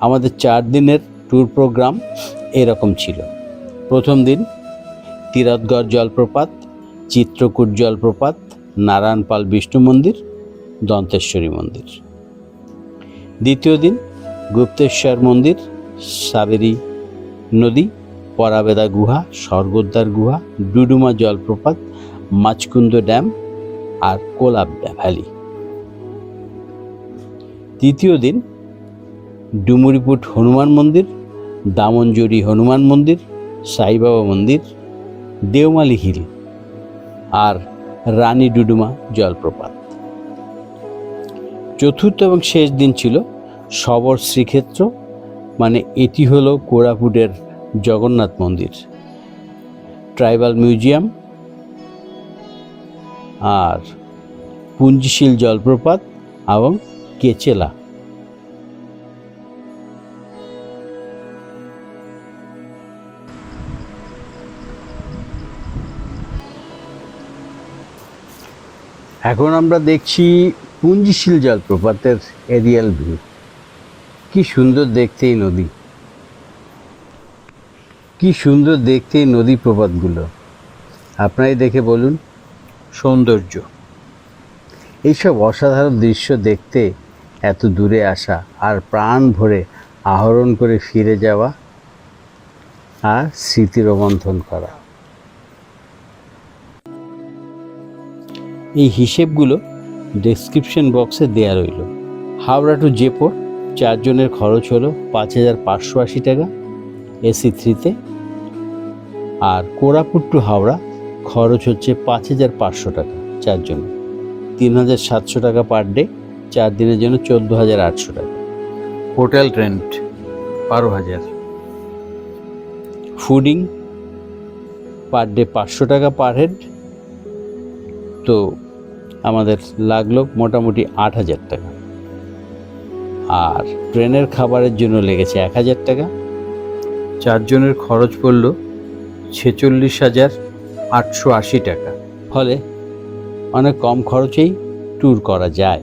আমাদের চার দিনের ট্যুর প্রোগ্রাম এরকম ছিল। প্রথম দিন তীরথগড় জলপ্রপাত, চিত্রকূট জলপ্রপাত নারায়ণপাল বিষ্ণু মন্দির, দন্তেশ্বরী মন্দির। দ্বিতীয় দিন গুপ্তেশ্বর মন্দির সাবেরি নদী, পরাবেদা গুহা, স্বর্গদ্বার গুহা, ডুডুমা জলপ্রপাত মাচকুন্দ ড্যাম আর কোলাব ভ্যালি। তৃতীয় দিন ডুমুরিপুট হনুমান মন্দির, দামনজুরি হনুমান মন্দির, সাইবাবা মন্দির, দেওমালি হিল আর রানী ডুডুমা জলপ্রপাত। চতুর্থ এবং শেষ দিন ছিল শবর শ্রীক্ষেত্র মানে এটি হলো কোরাপুটের জগন্নাথ মন্দির, ট্রাইবাল মিউজিয়াম আর পুঞ্জিশীল জলপ্রপাত এবং কেচেলা। এখন আমরা দেখছি পুঞ্জিশীল জলপ্রপাতের এরিয়াল ভিউ কি সুন্দর দেখতে এই নদী। কি সুন্দর দেখতে এই নদী প্রপাতগুলো। আপনারাই দেখে বলুন। সৌন্দর্য। এইসব অসাধারণ দৃশ্য দেখতে এত দূরে আসা আর প্রাণ ভরে আহরণ করে ফিরে যাওয়া আর স্মৃতি রোমন্থন করা। এই হিসেবগুলো ডেসক্রিপশন বক্সে দেয়া রইল। হাওড়া টু জেপোর চারজনের খরচ হলো পাঁচ হাজার পাঁচশো আশি টাকা এসি থ্রিতে আর কোরাপুট টু হাওড়া খরচ হচ্ছে পাঁচ হাজার পাঁচশো টাকা চারজন। তিন হাজার সাতশো টাকা পার ডে চার দিনের জন্য চোদ্দ হাজার আটশো টাকা। হোটেল রেন্ট বারো হাজার। ফুডিং পার ডে পাঁচশো টাকা পার হেড তো আমাদের লাগল মোটামুটি আট হাজার টাকা। আর ট্রেনের খাবারের জন্য লেগেছে এক হাজার টাকা। চারজনের খরচ পড়ল ছেচল্লিশ হাজার আটশো আশি টাকা। ফলে অনেক কম খরচেই ট্যুর করা যায়।